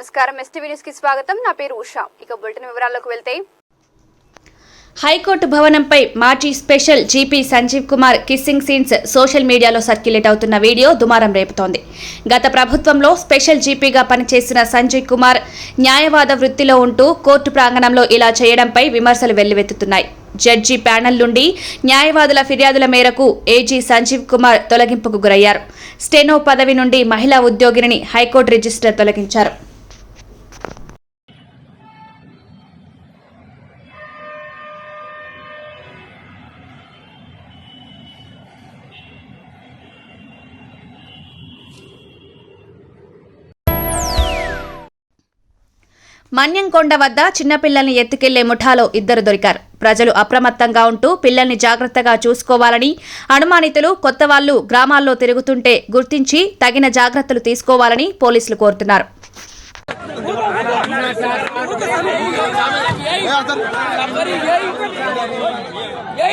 నమస్కారం. ఎస్టీవీ న్యూస్కి స్వాగతం. నా పేరు ఉషా. ఇక బులెటిన్ వివరాల్లోకి వెళ్తే హైకోర్టు భవనంపై మాజీ special GP Sanjeev Kumar kissing scenes social మీడియాలో సర్క్యులేట్ అవుతున్న వీడియో దుమారం రేపుతోంది. గత ప్రభుత్వంలో స్పెషల్ జీపీగా పనిచేసిన సంజయ్ కుమార్ న్యాయవాద వృత్తిలో ఉంటూ కోర్టు ప్రాంగణంలో ఇలా చేయడంపై విమర్శలు వెల్లువెత్తుతున్నాయి. జడ్జి ప్యానెల్ నుండి న్యాయవాదుల ఫిర్యాదుల మేరకు ఏజీ సంజీవ్ కుమార్ తొలగింపుకు గురయ్యారు. స్టెనో పదవి నుండి మహిళా ఉద్యోగిని హైకోర్టు రిజిస్టర్ తొలగించారు. మన్యంకొండ వద్ద చిన్నపిల్లల్ని ఎత్తుకెళ్ళే ముఠాలో ఇద్దరు దొరికారు. ప్రజలు అప్రమత్తంగా ఉంటూ పిల్లల్ని జాగ్రత్తగా చూసుకోవాలని అనుమానితులు కొత్త వాళ్ళు గ్రామాల్లో తిరుగుతుంటే గుర్తించి తగిన జాగ్రత్తలు తీసుకోవాలని పోలీసులు కోరుతున్నారు. ఏ